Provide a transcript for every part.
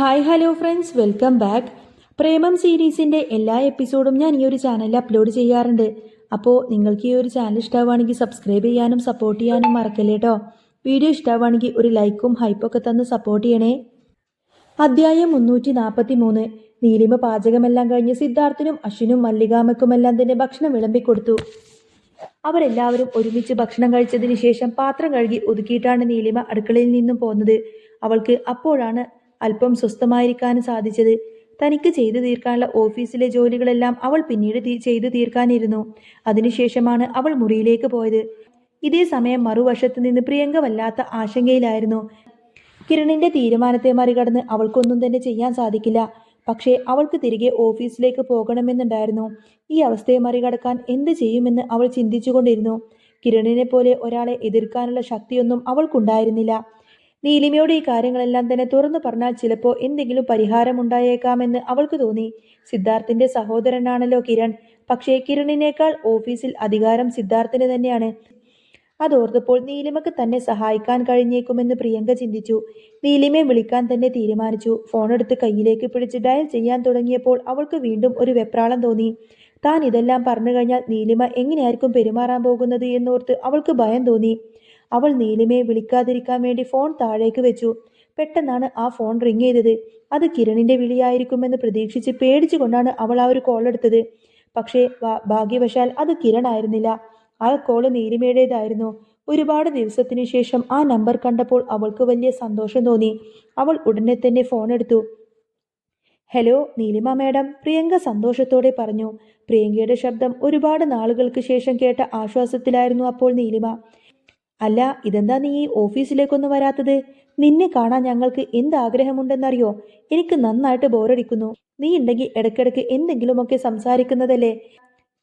Hi hello friends welcome back Premam സീരീസിന്റെ എല്ലാ എപ്പിസോഡും ഞാൻ ഈ ഒരു ചാനലിൽ അപ്ലോഡ് ചെയ്യാറുണ്ട്. അപ്പോൾ നിങ്ങൾക്ക് ഈ ഒരു ചാനൽ ഇഷ്ടമാവുകയാണെങ്കിൽ സബ്സ്ക്രൈബ് ചെയ്യാനും സപ്പോർട്ട് ചെയ്യാനും മറക്കല്ലേ കേട്ടോ വീഡിയോ ഇഷ്ടമാവുകയാണെങ്കിൽ ഒരു ലൈക്കും ഹൈപ്പൊക്കെ തന്ന് സപ്പോർട്ട് ചെയ്യണേ. അധ്യായം മുന്നൂറ്റി നാൽപ്പത്തി മൂന്ന് നീലിമ പാചകമെല്ലാം കഴിഞ്ഞ് സിദ്ധാർത്ഥിനും അശ്വിനും മല്ലികാമയ്ക്കുമെല്ലാം തന്നെ ഭക്ഷണം വിളമ്പിക്കൊടുത്തു അവരെല്ലാവരും ഒരുമിച്ച് ഭക്ഷണം കഴിച്ചതിന് ശേഷം പാത്രം കഴുകി ഒതുക്കിയിട്ടാണ് നീലിമ അടുക്കളയിൽ നിന്നും പോകുന്നത് അവൾക്ക് അപ്പോഴാണ് അല്പം സ്വസ്ഥമായിരിക്കാനും സാധിച്ചത്. തനിക്ക് ചെയ്തു തീർക്കാനുള്ള ഓഫീസിലെ ജോലികളെല്ലാം അവൾ പിന്നീട് ചെയ്തു തീർക്കാനിരുന്നു. അതിനുശേഷമാണ് അവൾ മുറിയിലേക്ക് പോയത്. ഇതേ സമയം മറുവശത്ത് നിന്ന് പ്രിയങ്ക വല്ലാത്ത ആശങ്കയിലായിരുന്നു. കിരണിന്റെ തീരുമാനത്തെ മറികടന്ന് അവൾക്കൊന്നും തന്നെ ചെയ്യാൻ സാധിക്കില്ല. പക്ഷേ അവൾക്ക് തിരികെ ഓഫീസിലേക്ക് പോകണമെന്നുണ്ടായിരുന്നു. ഈ അവസ്ഥയെ മറികടക്കാൻ എന്ത് ചെയ്യുമെന്ന് അവൾ ചിന്തിച്ചുകൊണ്ടിരുന്നു. കിരണിനെ പോലെ ഒരാളെ എതിർക്കാനുള്ള ശക്തിയൊന്നും അവൾക്കുണ്ടായിരുന്നില്ല. നീലിമയോട് ഈ കാര്യങ്ങളെല്ലാം തന്നെ തുറന്നു പറഞ്ഞാൽ ചിലപ്പോൾ എന്തെങ്കിലും പരിഹാരമുണ്ടായേക്കാമെന്ന് അവൾക്ക് തോന്നി. സിദ്ധാർത്ഥിന്റെ സഹോദരനാണല്ലോ കിരൺ. പക്ഷേ കിരണിനേക്കാൾ ഓഫീസിൽ അധികാരം സിദ്ധാർത്ഥിന് തന്നെയാണ്. അതോർത്തപ്പോൾ നീലിമക്ക് തന്നെ സഹായിക്കാൻ കഴിഞ്ഞേക്കുമെന്ന് പ്രിയങ്ക ചിന്തിച്ചു. നീലിമയെ വിളിക്കാൻ തന്നെ തീരുമാനിച്ചു. ഫോണെടുത്ത് കയ്യിലേക്ക് പിടിച്ച് ഡയൽ ചെയ്യാൻ തുടങ്ങിയപ്പോൾ അവൾക്ക് വീണ്ടും ഒരു വെപ്രാളം തോന്നി. താൻ ഇതെല്ലാം പറഞ്ഞു കഴിഞ്ഞാൽ നീലിമ എങ്ങനെയായിരിക്കും പെരുമാറാൻ പോകുന്നത് എന്നോർത്ത് അവൾക്ക് ഭയം തോന്നി. അവൾ നീലിമയെ വിളിക്കാതിരിക്കാൻ വേണ്ടി ഫോൺ താഴേക്ക് വെച്ചു. പെട്ടെന്നാണ് ആ ഫോൺ റിങ് ചെയ്തത്. അത് കിരണിന്റെ വിളിയായിരിക്കുമെന്ന് പ്രതീക്ഷിച്ച് പേടിച്ചുകൊണ്ടാണ് അവൾ ആ ഒരു കോൾ എടുത്തത്. പക്ഷേ ഭാഗ്യവശാൽ അത് കിരൺ ആയിരുന്നില്ല. ആ കോൾ നീലിമയുടേതായിരുന്നു. ഒരുപാട് ദിവസത്തിനു ശേഷം ആ നമ്പർ കണ്ടപ്പോൾ അവൾക്ക് വലിയ സന്തോഷം തോന്നി. അവൾ ഉടനെ തന്നെ ഫോൺ എടുത്തു. ഹലോ നീലിമ മാഡം പ്രിയങ്ക സന്തോഷത്തോടെ പറഞ്ഞു. പ്രിയങ്കയുടെ ശബ്ദം ഒരുപാട് നാളുകൾക്ക് ശേഷം കേട്ട ആശ്വാസത്തിലായിരുന്നു അപ്പോൾ നീലിമ. അല്ല ഇതെന്താ നീ ഈ ഓഫീസിലേക്കൊന്നും വരാത്തത്? നിന്നെ കാണാൻ ഞങ്ങൾക്ക് എന്ത് ആഗ്രഹമുണ്ടെന്നറിയോ എനിക്ക് നന്നായിട്ട് ബോറടിക്കുന്നു. നീ ഉണ്ടെങ്കിൽ ഇടയ്ക്കിടയ്ക്ക് എന്തെങ്കിലുമൊക്കെ സംസാരിക്കുന്നതല്ലേ?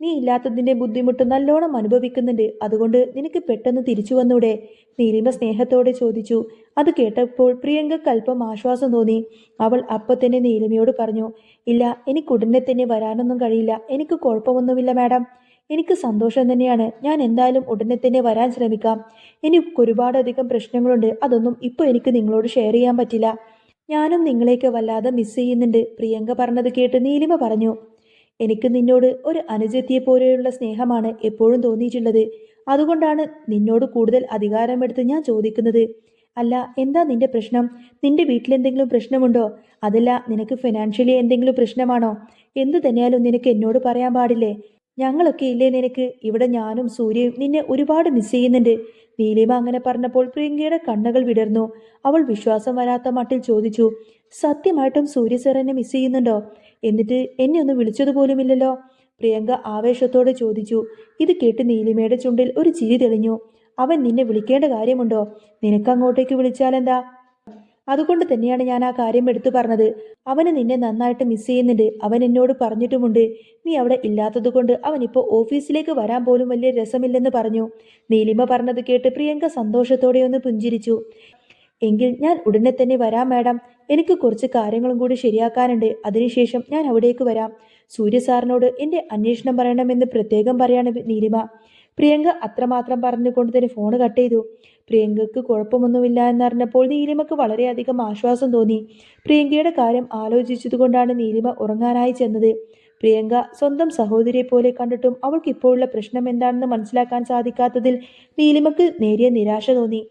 നീ ഇല്ലാത്തതിന്റെ ബുദ്ധിമുട്ട് നല്ലോണം അനുഭവിക്കുന്നുണ്ട്. അതുകൊണ്ട് നിനക്ക് പെട്ടെന്ന് തിരിച്ചു വന്നൂടെ? നീലിമ സ്നേഹത്തോടെ ചോദിച്ചു. അത് കേട്ടപ്പോൾ പ്രിയങ്കക്ക് അല്പം ആശ്വാസം തോന്നി. അവൾ അപ്പൊ തന്നെ നീലിമയോട് പറഞ്ഞു ഇല്ല എനിക്ക് ഉടനെ തന്നെ വരാനൊന്നും കഴിയില്ല. എനിക്ക് കുഴപ്പമൊന്നുമില്ല മാഡം. എനിക്ക് സന്തോഷം തന്നെയാണ്. ഞാൻ എന്തായാലും ഉടനെ തന്നെ വരാൻ ശ്രമിക്കാം. എനിക്ക് ഒരുപാടധികം പ്രശ്നങ്ങളുണ്ട്. അതൊന്നും ഇപ്പോൾ എനിക്ക് നിങ്ങളോട് ഷെയർ ചെയ്യാൻ പറ്റില്ല. ഞാനും നിങ്ങളെയൊക്കെ വല്ലാതെ മിസ് ചെയ്യുന്നുണ്ട്. പ്രിയങ്ക പറഞ്ഞത് കേട്ട് നീലിമ പറഞ്ഞു. എനിക്ക് നിന്നോട് ഒരു അനുജത്തിയെ പോലെയുള്ള സ്നേഹമാണ് എപ്പോഴും തോന്നിയിട്ടുള്ളത്. അതുകൊണ്ടാണ് നിന്നോട് കൂടുതൽ അധികാരമെടുത്ത് ഞാൻ ചോദിക്കുന്നത്. അല്ല എന്താ നിന്റെ പ്രശ്നം? നിന്റെ വീട്ടിൽ എന്തെങ്കിലും പ്രശ്നമുണ്ടോ? അതല്ല നിനക്ക് ഫിനാൻഷ്യലി എന്തെങ്കിലും പ്രശ്നമാണോ? എന്തു തന്നെയാലും നിനക്ക് എന്നോട് പറയാൻ പാടില്ലേ? ഞങ്ങളൊക്കെ ഇല്ലേ നിനക്ക്? ഇവിടെ ഞാനും സൂര്യയും നിന്നെ ഒരുപാട് മിസ് ചെയ്യുന്നുണ്ട്. നീലിമ അങ്ങനെ പറഞ്ഞപ്പോൾ പ്രിയങ്കയുടെ കണ്ണുകൾ വിടർന്നു. അവൾ വിശ്വാസം വരാത്ത മട്ടിൽ ചോദിച്ചു സത്യമായിട്ടും സൂര്യ സർ എന്നെ മിസ് ചെയ്യുന്നുണ്ടോ? എന്നിട്ട് എന്നെ ഒന്ന് വിളിച്ചതുപോലുമില്ലല്ലോ പ്രിയങ്ക ആവേശത്തോടെ ചോദിച്ചു. ഇത് കേട്ട് നീലിമയുടെ ചുണ്ടിൽ ഒരു ചിരി തെളിഞ്ഞു. അവൻ നിന്നെ വിളിക്കേണ്ട കാര്യമുണ്ടോ? നിനക്ക് അങ്ങോട്ടേക്ക് വിളിച്ചാലെന്താ? അതുകൊണ്ട് തന്നെയാണ് ഞാൻ ആ കാര്യം എടുത്തു പറഞ്ഞത്. അവന് നിന്നെ നന്നായിട്ട് മിസ് ചെയ്യുന്നുണ്ട്. അവൻ എന്നോട് പറഞ്ഞിട്ടുമുണ്ട്. നീ അവിടെ ഇല്ലാത്തതുകൊണ്ട് അവൻ അവനിപ്പോൾ ഓഫീസിലേക്ക് വരാൻ പോലും വലിയ രസമില്ലെന്ന് പറഞ്ഞു. നീലിമ പറഞ്ഞത് കേട്ട് പ്രിയങ്ക സന്തോഷത്തോടെ ഒന്ന് പുഞ്ചിരിച്ചു. എങ്കിൽ ഞാൻ ഉടനെ തന്നെ വരാം മാഡം. എനിക്ക് കുറച്ച് കാര്യങ്ങളും കൂടി ശരിയാക്കാനുണ്ട്. അതിനുശേഷം ഞാൻ അവിടേക്ക് വരാം. സൂര്യ സാറിനോട് എന്റെ അന്വേഷണം പറയണമെന്ന് പ്രത്യേകം പറയാണ് നീലിമ. പ്രിയങ്ക അത്രമാത്രം പറഞ്ഞുകൊണ്ട് തന്നെ ഫോൺ കട്ട് ചെയ്തു. പ്രിയങ്കക്ക് കുഴപ്പമൊന്നുമില്ല എന്നറിഞ്ഞപ്പോൾ നീലിമക്ക് വളരെയധികം ആശ്വാസം തോന്നി. പ്രിയങ്കയുടെ കാര്യം ആലോചിച്ചതുകൊണ്ടാണ് നീലിമ ഉറങ്ങാനായി ചെന്നത്. പ്രിയങ്ക സ്വന്തം സഹോദരിയെ പോലെ കണ്ടിട്ടും അവൾക്ക് ഇപ്പോഴുള്ള പ്രശ്നം എന്താണെന്ന് മനസ്സിലാക്കാൻ സാധിക്കാത്തതിൽ നീലിമക്ക് നേരിയ നിരാശ തോന്നി.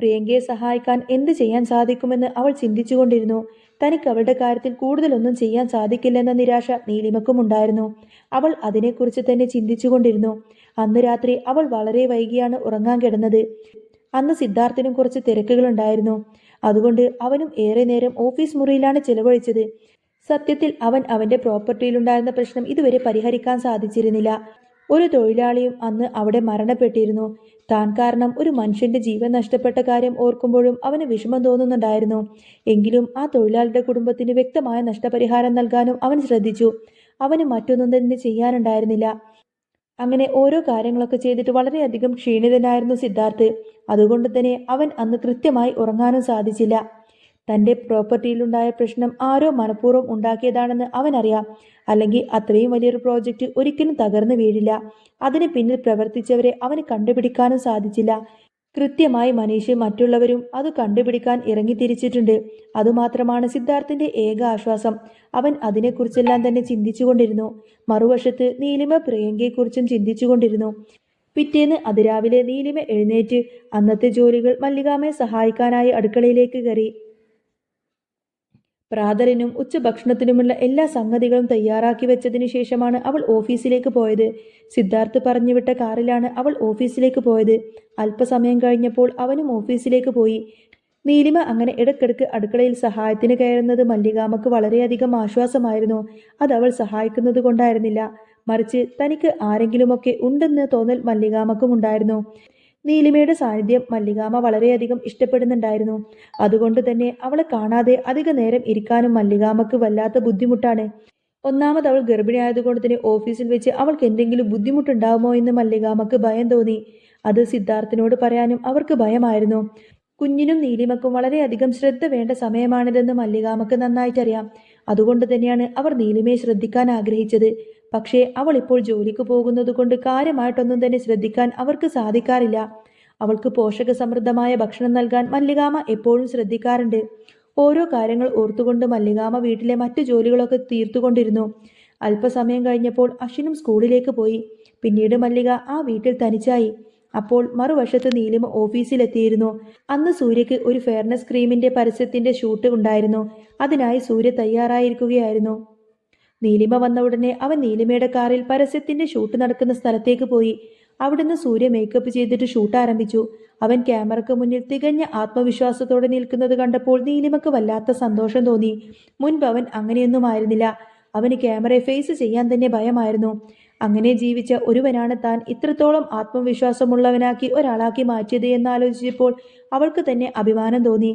പ്രിയങ്കയെ സഹായിക്കാൻ എന്ത് ചെയ്യാൻ സാധിക്കുമെന്ന് അവൾ ചിന്തിച്ചുകൊണ്ടിരുന്നു. തനിക്ക് അവളുടെ കാര്യത്തിൽ കൂടുതലൊന്നും ചെയ്യാൻ സാധിക്കില്ലെന്ന നിരാശ നീലിമക്കും ഉണ്ടായിരുന്നു. അവൾ അതിനെക്കുറിച്ച് തന്നെ ചിന്തിച്ചുകൊണ്ടിരുന്നു. അന്ന് രാത്രി അവൾ വളരെ വൈകിയാണ് ഉറങ്ങാൻ കിടന്നത്. അന്ന് സിദ്ധാർത്ഥിനും കുറച്ച് തിരക്കുകളുണ്ടായിരുന്നു. അതുകൊണ്ട് അവനും ഏറെ നേരം ഓഫീസ് മുറിയിലാണ് ചിലവഴിച്ചത്. സത്യത്തിൽ അവൻ അവന്റെ പ്രോപ്പർട്ടിയിലുണ്ടായിരുന്ന പ്രശ്നം ഇതുവരെ പരിഹരിക്കാൻ സാധിച്ചിരുന്നില്ല. ഒരു തൊഴിലാളിയും അന്ന് അവിടെ മരണപ്പെട്ടിരുന്നു. താൻ കാരണം ഒരു മനുഷ്യന്റെ ജീവൻ നഷ്ടപ്പെട്ട കാര്യം ഓർക്കുമ്പോഴും അവന് വിഷമം തോന്നുന്നുണ്ടായിരുന്നു. എങ്കിലും ആ തൊഴിലാളിയുടെ കുടുംബത്തിന് വ്യക്തമായ നഷ്ടപരിഹാരം നൽകാനും അവൻ ശ്രദ്ധിച്ചു. അവന് മറ്റൊന്നും തന്നെ ചെയ്യാനുണ്ടായിരുന്നില്ല. അങ്ങനെ ഓരോ കാര്യങ്ങളൊക്കെ ചെയ്തിട്ട് വളരെയധികം ക്ഷീണിതനായിരുന്നു സിദ്ധാർത്ഥ്. അതുകൊണ്ട് തന്നെ അവൻ അന്ന് കൃത്യമായി ഉറങ്ങാനും സാധിച്ചില്ല. തന്റെ പ്രോപ്പർട്ടിയിലുണ്ടായ പ്രശ്നം ആരോ മനഃപൂർവം ഉണ്ടാക്കിയതാണെന്ന് അവനറിയാം. അല്ലെങ്കിൽ അത്രയും വലിയൊരു പ്രോജക്റ്റ് ഒരിക്കലും തകർന്നു വീഴില്ല. അതിന് പിന്നിൽ പ്രവർത്തിച്ചവരെ അവന് കണ്ടുപിടിക്കാനും സാധിച്ചില്ല. കൃത്യമായി മനീഷ് മറ്റുള്ളവരും അത് കണ്ടുപിടിക്കാൻ ഇറങ്ങിത്തിരിച്ചിട്ടുണ്ട്. അതുമാത്രമാണ് സിദ്ധാർത്ഥിന്റെ ഏക ആശ്വാസം. അവൻ അതിനെക്കുറിച്ചെല്ലാം തന്നെ ചിന്തിച്ചുകൊണ്ടിരുന്നു. മറുവശത്ത് നീലിമ പ്രിയങ്കയെക്കുറിച്ചും ചിന്തിച്ചുകൊണ്ടിരുന്നു. പിറ്റേന്ന് അതിരാവിലെ നീലിമ എഴുന്നേറ്റ് അന്നത്തെ ജോലികൾ മല്ലികാമയെ സഹായിക്കാനായി അടുക്കളയിലേക്ക് കയറി. പ്രാതലിനും ഉച്ചഭക്ഷണത്തിനുമുള്ള എല്ലാ സംഗതികളും തയ്യാറാക്കി വെച്ചതിനു ശേഷമാണ് അവൾ ഓഫീസിലേക്ക് പോയത്. സിദ്ധാർത്ഥ് പറഞ്ഞുവിട്ട കാറിലാണ് അവൾ ഓഫീസിലേക്ക് പോയത്. അല്പസമയം കഴിഞ്ഞപ്പോൾ അവനും ഓഫീസിലേക്ക് പോയി. നീലിമ അങ്ങനെ ഇടയ്ക്കിടയ്ക്ക് അടുക്കളയിൽ സഹായത്തിന് കയറുന്നത് മല്ലികാമക്ക് വളരെയധികം ആശ്വാസമായിരുന്നു. അത് അവൾ സഹായിക്കുന്നത് കൊണ്ടായിരുന്നില്ല. മറിച്ച് തനിക്ക് ആരെങ്കിലുമൊക്കെ ഉണ്ടെന്ന് തോന്നൽ മല്ലികാമക്കും ഉണ്ടായിരുന്നു. നീലിമയുടെ സാന്നിധ്യം മല്ലികാമ വളരെയധികം ഇഷ്ടപ്പെടുന്നുണ്ടായിരുന്നു. അതുകൊണ്ട് തന്നെ അവളെ കാണാതെ അധിക നേരം ഇരിക്കാനും മല്ലികാമക്ക് വല്ലാത്ത ബുദ്ധിമുട്ടാണ്. ഒന്നാമത് അവൾ ഗർഭിണിയായതുകൊണ്ട് തന്നെ ഓഫീസിൽ വെച്ച് അവൾക്ക് എന്തെങ്കിലും ബുദ്ധിമുട്ടുണ്ടാകുമോ എന്ന് മല്ലികാമക്ക് ഭയം തോന്നി. അത് സിദ്ധാർത്ഥിനോട് പറയാനും അവർക്ക് ഭയമായിരുന്നു. കുഞ്ഞിനും നീലിമക്കും വളരെയധികം ശ്രദ്ധ വേണ്ട സമയമാണിതെന്ന് മല്ലികാമക്ക് നന്നായിട്ടറിയാം. അതുകൊണ്ട് തന്നെയാണ് അവർ നീലിമയെ ശ്രദ്ധിക്കാൻ ആഗ്രഹിച്ചത്. പക്ഷേ അവൾ ഇപ്പോൾ ജോലിക്ക് പോകുന്നത് കൊണ്ട് കാര്യമായിട്ടൊന്നും തന്നെ ശ്രദ്ധിക്കാൻ അവർക്ക് സാധിക്കാറില്ല. അവൾക്ക് പോഷക സമൃദ്ധമായ ഭക്ഷണം നൽകാൻ മല്ലികാമ എപ്പോഴും ശ്രദ്ധിക്കാറുണ്ട്. ഓരോ കാര്യങ്ങൾ ഓർത്തുകൊണ്ട് മല്ലികാമ വീട്ടിലെ മറ്റു ജോലികളൊക്കെ തീർത്തുകൊണ്ടിരുന്നു. അല്പസമയം കഴിഞ്ഞപ്പോൾ അശ്വിനും സ്കൂളിലേക്ക് പോയി. പിന്നീട് മല്ലിക ആ വീട്ടിൽ തനിച്ചായി. അപ്പോൾ മറുവശത്ത് നീലിമ ഓഫീസിലെത്തിയിരുന്നു. അന്ന് സൂര്യക്ക് ഒരു ഫെയർനെസ് ക്രീമിന്റെ പരസ്യത്തിന്റെ ഷൂട്ട് ഉണ്ടായിരുന്നു. അതിനായി സൂര്യ തയ്യാറായിരിക്കുകയായിരുന്നു. നീലിമ വന്ന ഉടനെ അവൻ നീലിമയുടെ കാറിൽ പരസ്യത്തിന്റെ ഷൂട്ട് നടക്കുന്ന സ്ഥലത്തേക്ക് പോയി. അവിടുന്ന് സൂര്യ മേക്കപ്പ് ചെയ്തിട്ട് ഷൂട്ട് ആരംഭിച്ചു. അവൻ ക്യാമറയ്ക്ക് മുന്നിൽ തികഞ്ഞ ആത്മവിശ്വാസത്തോടെ നിൽക്കുന്നത് കണ്ടപ്പോൾ നീലിമക്ക് വല്ലാത്ത സന്തോഷം തോന്നി. മുൻപ് അവൻ അങ്ങനെയൊന്നും ആയിരുന്നില്ല. അവന് ക്യാമറയെ ഫേസ് ചെയ്യാൻ തന്നെ ഭയമായിരുന്നു. അങ്ങനെ ജീവിച്ച ഒരുവനാണ് താൻ ഇത്രത്തോളം ആത്മവിശ്വാസമുള്ളവനാക്കി ഒരാളാക്കി മാറ്റിയത് എന്നാലോചിച്ചപ്പോൾ അവൾക്ക് തന്നെ അഭിമാനം തോന്നി.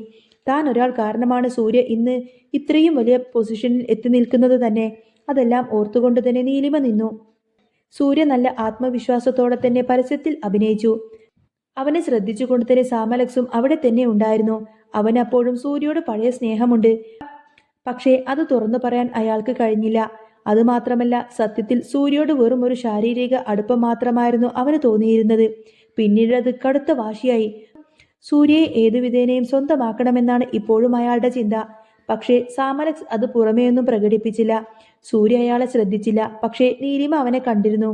താൻ ഒരാൾ കാരണമാണ് സൂര്യ ഇന്ന് ഇത്രയും വലിയ പൊസിഷനിൽ എത്തി നിൽക്കുന്നത് തന്നെ. അതെല്ലാം ഓർത്തുകൊണ്ട് തന്നെ നീലിമ നിന്നു. സൂര്യ നല്ല ആത്മവിശ്വാസത്തോടെ തന്നെ പരസ്യത്തിൽ അഭിനയിച്ചു. അവനെ ശ്രദ്ധിച്ചുകൊണ്ട് തന്നെ സാമലക്സും അവിടെ തന്നെ ഉണ്ടായിരുന്നു. അവൻ അപ്പോഴും സൂര്യയോട് പഴയ സ്നേഹമുണ്ട്. പക്ഷേ അത് തുറന്നു പറയാൻ അയാൾക്ക് കഴിഞ്ഞില്ല. അതുമാത്രമല്ല സത്യത്തിൽ സൂര്യയോട് വെറും ഒരു ശാരീരിക അടുപ്പം മാത്രമായിരുന്നു അവന് തോന്നിയിരുന്നത്. പിന്നീട് അത് കടുത്ത വാശിയായി. സൂര്യയെ ഏതു വിധേനയും സ്വന്തമാക്കണമെന്നാണ് ഇപ്പോഴും അയാളുടെ ചിന്ത. പക്ഷേ സാമലക്സ് അത് പുറമേയൊന്നും പ്രകടിപ്പിച്ചില്ല. സൂര്യ അയാളെ ശ്രദ്ധിച്ചില്ല. പക്ഷേ നീലിമ അവനെ കണ്ടിരുന്നു.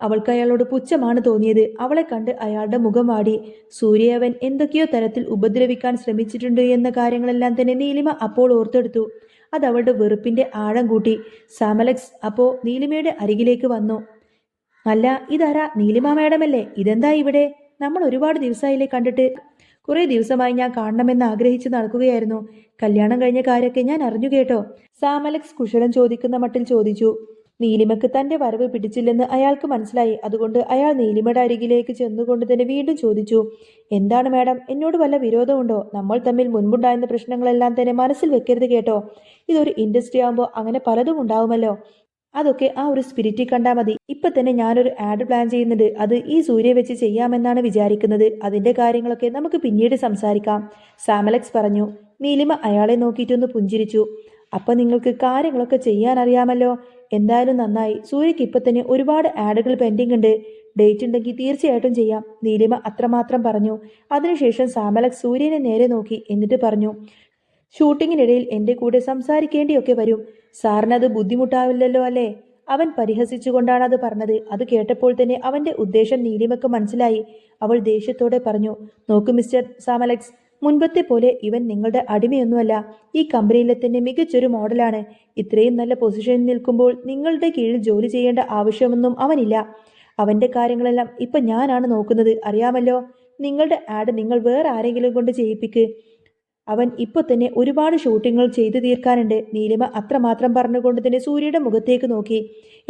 അവൾക്ക് അയാളോട് പുച്ഛമാണ് തോന്നിയത്. അവളെ കണ്ട് അയാളുടെ മുഖം വാടി. സൂര്യ അവൻ എന്തൊക്കെയോ തരത്തിൽ ഉപദ്രവിക്കാൻ ശ്രമിച്ചിട്ടുണ്ട് എന്ന കാര്യങ്ങളെല്ലാം തന്നെ നീലിമ അപ്പോൾ ഓർത്തെടുത്തു. അത് അവളുടെ വെറുപ്പിന്റെ ആഴം കൂട്ടി. സാമലക്സ് അപ്പോ നീലിമയുടെ അരികിലേക്ക് വന്നു. അല്ല ഇതാരാ? നീലിമ മാഡമല്ലേ? ഇതെന്താ ഇവിടെ? നമ്മൾ ഒരുപാട് ദിവസമായില്ലേ കണ്ടിട്ട്. കുറേ ദിവസമായി ഞാൻ കാണണമെന്ന് ആഗ്രഹിച്ച് നടക്കുകയായിരുന്നു. കല്യാണം കഴിഞ്ഞ കാര്യമൊക്കെ ഞാൻ അറിഞ്ഞു കേട്ടോ. സാമലക്സ് കുശലം ചോദിക്കുന്ന മട്ടിൽ ചോദിച്ചു. നീലിമക്ക് തന്റെ വരവ് പിടിച്ചില്ലെന്ന് അയാൾക്ക് മനസ്സിലായി. അതുകൊണ്ട് അയാൾ നീലിമയുടെ അരികിലേക്ക് ചെന്നുകൊണ്ട് തന്നെ വീണ്ടും ചോദിച്ചു എന്താണ് മാഡം? എന്നോട് വല്ല വിരോധമുണ്ടോ? നമ്മൾ തമ്മിൽ മുൻപുണ്ടായിരുന്ന പ്രശ്നങ്ങളെല്ലാം തന്നെ മനസ്സിൽ വെക്കരുത് കേട്ടോ. ഇതൊരു ഇൻഡസ്ട്രി ആകുമ്പോൾ അങ്ങനെ പലതും ഉണ്ടാവുമല്ലോ. അതൊക്കെ ആ ഒരു സ്പിരിറ്റിൽ കണ്ടാൽ മതി. ഇപ്പൊ തന്നെ ഞാനൊരു ആഡ് പ്ലാൻ ചെയ്യുന്നുണ്ട്. അത് ഈ സൂര്യ വെച്ച് ചെയ്യാമെന്നാണ് വിചാരിക്കുന്നത്. അതിന്റെ കാര്യങ്ങളൊക്കെ നമുക്ക് പിന്നീട് സംസാരിക്കാം. സാമലക്സ് പറഞ്ഞു നീലിമ അയാളെ നോക്കിയിട്ടൊന്ന് പുഞ്ചിരിച്ചു. അപ്പൊ നിങ്ങൾക്ക് കാര്യങ്ങളൊക്കെ ചെയ്യാൻ അറിയാമല്ലോ? എന്തായാലും നന്നായി. സൂര്യക്ക് ഇപ്പൊ തന്നെ ഒരുപാട് ആഡുകൾ പെൻഡിങ് ഉണ്ട്. ഡേറ്റ് ഉണ്ടെങ്കിൽ തീർച്ചയായിട്ടും ചെയ്യാം. നീലിമ അത്രമാത്രം പറഞ്ഞു. അതിനുശേഷം സാമലക്സ് സൂര്യനെ നേരെ നോക്കി എന്നിട്ട് പറഞ്ഞു ഷൂട്ടിങ്ങിനിടയിൽ എന്റെ കൂടെ സംസാരിക്കേണ്ടിയൊക്കെ വരും. സാറിനത് ബുദ്ധിമുട്ടാവില്ലല്ലോ അല്ലേ? അവൻ പരിഹസിച്ചുകൊണ്ടാണ് അത് പറഞ്ഞത്. അത് കേട്ടപ്പോൾ തന്നെ അവന്റെ ഉദ്ദേശം നീലിമക്ക് മനസ്സിലായി. അവൾ ദേഷ്യത്തോടെ പറഞ്ഞു നോക്കൂ മിസ്റ്റർ സാമലക്സ് മുൻപത്തെ പോലെ ഇവൻ നിങ്ങളുടെ അടിമയൊന്നുമല്ല. ഈ കമ്പനിയിലെ തന്നെ മികച്ചൊരു മോഡലാണ്. ഇത്രയും നല്ല പൊസിഷനിൽ നിൽക്കുമ്പോൾ നിങ്ങളുടെ കീഴിൽ ജോലി ചെയ്യേണ്ട ആവശ്യമൊന്നും അവനില്ല. അവന്റെ കാര്യങ്ങളെല്ലാം ഇപ്പൊ ഞാനാണ് നോക്കുന്നത്. അറിയാമല്ലോ? നിങ്ങളുടെ ആഡ് നിങ്ങൾ വേറെ ആരെങ്കിലും കൊണ്ട് ചെയ്യിപ്പിക്ക്. അവൻ ഇപ്പോൾ തന്നെ ഒരുപാട് ഷൂട്ടിങ്ങുകൾ ചെയ്തു തീർക്കാനുണ്ട്. നീലിമ അത്രമാത്രം പറഞ്ഞുകൊണ്ട് തന്നെ സൂര്യയുടെ മുഖത്തേക്ക് നോക്കി.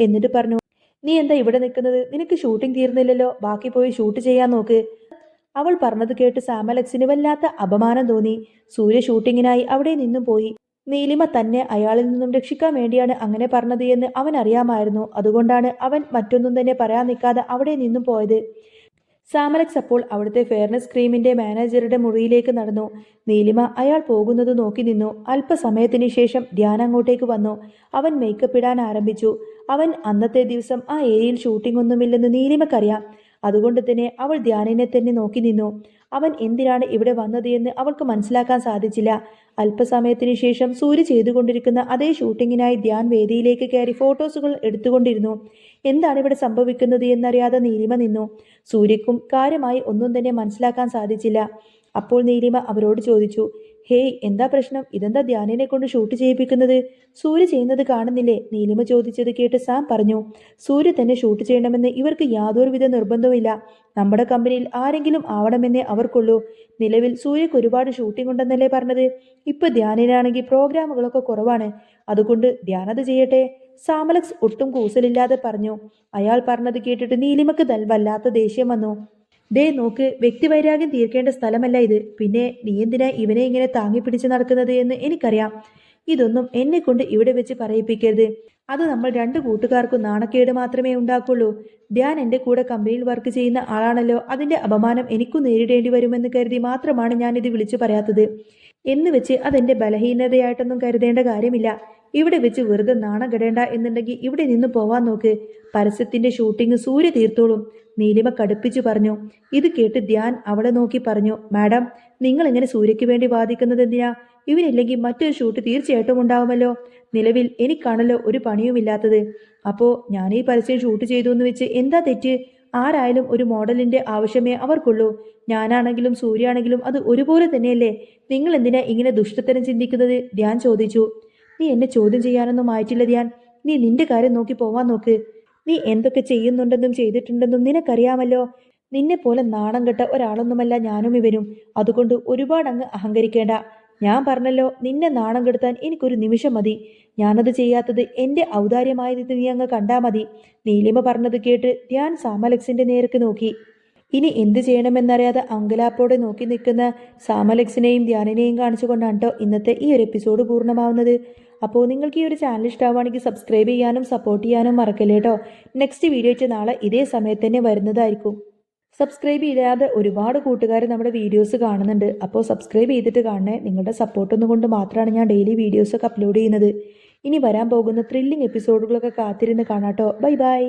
എന്നിട്ട് പറഞ്ഞു നീ എന്താ ഇവിടെ നിൽക്കുന്നത്? നിനക്ക് ഷൂട്ടിംഗ് തീർന്നില്ലല്ലോ. ബാക്കി പോയി ഷൂട്ട് ചെയ്യാൻ നോക്ക്. അവൾ പറഞ്ഞത് കേട്ട് സാമലക്സിന് വല്ലാത്ത അപമാനം തോന്നി. സൂര്യ ഷൂട്ടിങ്ങിനായി അവിടെ നിന്നും പോയി. നീലിമ തന്നെ അയാളിൽ നിന്നും രക്ഷിക്കാൻ വേണ്ടിയാണ് അങ്ങനെ പറഞ്ഞത് എന്ന് അവൻ അറിയാമായിരുന്നു അതുകൊണ്ടാണ് അവൻ മറ്റൊന്നും തന്നെ പറയാൻ നിൽക്കാതെ അവിടെ നിന്നും പോയത്. സാമലക്സ് അപ്പോൾ അവിടുത്തെ ഫെയർനെസ് ക്രീമിന്റെ മാനേജറുടെ മുറിയിലേക്ക് നടന്നു. നീലിമ അയാൾ പോകുന്നത് നോക്കി നിന്നു. അല്പസമയത്തിന് ശേഷം ധ്യാൻ അങ്ങോട്ടേക്ക് വന്നു. അവൻ മേക്കപ്പ് ഇടാൻ ആരംഭിച്ചു. അവൻ അന്നത്തെ ദിവസം ആ ഏരിയയിൽ ഷൂട്ടിംഗ് ഒന്നുമില്ലെന്ന് നീലിമക്കറിയാം. അതുകൊണ്ട് തന്നെ അവൾ ധ്യാനിനെ തന്നെ നോക്കി നിന്നു. അവൻ എന്തിനാണ് ഇവിടെ വന്നത് എന്ന് അവൾക്ക് മനസ്സിലാക്കാൻ സാധിച്ചില്ല. അല്പസമയത്തിനു ശേഷം സൂര്യ ചെയ്തുകൊണ്ടിരിക്കുന്ന അതേ ഷൂട്ടിങ്ങിനായി ധ്യാൻ വേദിയിലേക്ക് കയറി ഫോട്ടോസുകൾ എടുത്തുകൊണ്ടിരുന്നു. എന്താണ് ഇവിടെ സംഭവിക്കുന്നത് എന്നറിയാതെ നീലിമ നിന്നു. സൂര്യക്കും കാര്യമായി ഒന്നും തന്നെ മനസ്സിലാക്കാൻ സാധിച്ചില്ല. അപ്പോൾ നീലിമ അവരോട് ചോദിച്ചു ഹേയ് എന്താ പ്രശ്നം? ഇതെന്താ ധ്യാനിനെ കൊണ്ട് ഷൂട്ട് ചെയ്യിപ്പിക്കുന്നത്? സൂര്യ ചെയ്യുന്നത് കാണുന്നില്ലേ? നീലിമ ചോദിച്ചത് കേട്ട് സാം പറഞ്ഞു സൂര്യ തന്നെ ഷൂട്ട് ചെയ്യണമെന്ന് ഇവർക്ക് യാതൊരുവിധ നിർബന്ധവുമില്ല. നമ്മുടെ കമ്പനിയിൽ ആരെങ്കിലും ആവണമെന്നേ അവർക്കുള്ളൂ. നിലവിൽ സൂര്യക്ക് ഒരുപാട് ഷൂട്ടിംഗ് ഉണ്ടെന്നല്ലേ പറഞ്ഞത്? ഇപ്പൊ ധ്യാനിനാണെങ്കിൽ പ്രോഗ്രാമുകളൊക്കെ കുറവാണ്. അതുകൊണ്ട് ധ്യാനത് ചെയ്യട്ടെ. സാമലക്സ് ഒട്ടും കൂസലില്ലാതെ പറഞ്ഞു അയാൾ പറഞ്ഞത് കേട്ടിട്ട് നീലിമക്ക് വല്ലാത്ത ദേഷ്യം വന്നു. ദേ നോക്ക് വ്യക്തിവൈരാഗ്യം തീർക്കേണ്ട സ്ഥലമല്ല ഇത്. പിന്നെ നീ എന്തിനാ ഇവനെ ഇങ്ങനെ താങ്ങി പിടിച്ച് നടക്കുന്നത് എന്ന് എനിക്കറിയാം. ഇതൊന്നും എന്നെ കൊണ്ട് ഇവിടെ വെച്ച് പറയിപ്പിക്കരുത്. അത് നമ്മൾ രണ്ട് കൂട്ടുകാർക്കും നാണക്കേട് മാത്രമേ ഉണ്ടാക്കുള്ളൂ. ധ്യാൻ എന്റെ കൂടെ കമ്പനിയിൽ വർക്ക് ചെയ്യുന്ന ആളാണല്ലോ. അതിന്റെ അപമാനം എനിക്കും നേരിടേണ്ടി വരുമെന്ന് കരുതി മാത്രമാണ് ഞാനിത് വിളിച്ചു പറയാത്തത്. എന്ന് വെച്ച് അതെന്റെ ബലഹീനതയായിട്ടൊന്നും കരുതേണ്ട കാര്യമില്ല. ഇവിടെ വെച്ച് വെറുതെ നാണം കെടേണ്ട എന്നുണ്ടെങ്കിൽ ഇവിടെ നിന്ന് പോവാൻ നോക്ക്. പരസ്യത്തിന്റെ ഷൂട്ടിംഗ് സൂര്യ തീർത്തോളും. നീലിമ കടുപ്പിച്ചു പറഞ്ഞു ഇത് കേട്ട് ധ്യാൻ അവളെ നോക്കി പറഞ്ഞു മാഡം നിങ്ങൾ ഇങ്ങനെ സൂര്യയ്ക്ക് വേണ്ടി വാദിക്കുന്നത് എന്തിനാ? ഇവനില്ലെങ്കിൽ മറ്റൊരു ഷൂട്ട് തീർച്ചയായിട്ടും ഉണ്ടാവുമല്ലോ. നിലവിൽ എനിക്കാണല്ലോ ഒരു പണിയുമില്ലാത്തത്. അപ്പോ ഞാൻ ഈ പരസ്യം ഷൂട്ട് ചെയ്തു എന്ന് വെച്ച് എന്താ തെറ്റ്? ആരായാലും ഒരു മോഡലിന്റെ ആവശ്യമേ അവർക്കുള്ളൂ. ഞാനാണെങ്കിലും സൂര്യാണെങ്കിലും അത് ഒരുപോലെ തന്നെയല്ലേ? നിങ്ങൾ എന്തിനാ ഇങ്ങനെ ദുഷ്ടത്തരം ചിന്തിക്കുന്നത്? ധ്യാൻ ചോദിച്ചു. നീ എന്നെ ചോദ്യം ചെയ്യാനൊന്നും ആയിട്ടില്ല ധ്യാൻ. നീ നിന്റെ കാര്യം നോക്കി പോവാൻ നോക്ക്. നീ എന്തൊക്കെ ചെയ്യുന്നുണ്ടെന്നും ചെയ്തിട്ടുണ്ടെന്നും നിനക്കറിയാമല്ലോ. നിന്നെ പോലെ നാണം കെട്ട ഒരാളൊന്നുമല്ല ഞാനും ഇവരും അതുകൊണ്ട് ഒരുപാട് അങ്ങ് അഹങ്കരിക്കേണ്ട. ഞാൻ പറഞ്ഞല്ലോ നിന്നെ നാണം കെടുത്താൻ എനിക്കൊരു നിമിഷം മതി. ഞാനത് ചെയ്യാത്തത് എന്റെ ഔദാര്യമായത് നീ അങ്ങ് കണ്ടാ മതി. നീലിമ പറഞ്ഞത് കേട്ട് ധ്യാൻ സാമലക്സിന്റെ നേർക്ക് നോക്കി. ഇനി എന്ത് ചെയ്യണമെന്നറിയാതെ അങ്കലാപ്പോടെ നോക്കി നിൽക്കുന്ന സാമലക്സിനെയും ധ്യാനിനെയും കാണിച്ചുകൊണ്ടാണ് കേട്ടോ ഇന്നത്തെ ഈ ഒരു എപ്പിസോഡ് പൂർണമാവുന്നത്. അപ്പോൾ നിങ്ങൾക്ക് ഈ ഒരു ചാനൽ ഇഷ്ടമാവുകയാണെങ്കിൽ സബ്സ്ക്രൈബ് ചെയ്യാനും സപ്പോർട്ട് ചെയ്യാനും മറക്കല്ലേ കേട്ടോ. നെക്സ്റ്റ് വീഡിയോ വെച്ച് നാളെ ഇതേ സമയത്ത് തന്നെ വരുന്നതായിരിക്കും. സബ്സ്ക്രൈബ് ചെയ്യാതെ ഒരുപാട് കൂട്ടുകാർ നമ്മുടെ വീഡിയോസ് കാണുന്നുണ്ട്. അപ്പോൾ സബ്സ്ക്രൈബ് ചെയ്തിട്ട് കാണണേ. നിങ്ങളുടെ സപ്പോർട്ടൊന്നും കൊണ്ട് മാത്രമാണ് ഞാൻ ഡെയിലി വീഡിയോസൊക്കെ അപ്ലോഡ് ചെയ്യുന്നത്. ഇനി വരാൻ പോകുന്ന ത്രില്ലിംഗ് എപ്പിസോഡുകളൊക്കെ കാത്തിരുന്ന് കാണാട്ടോ ബൈ ബൈ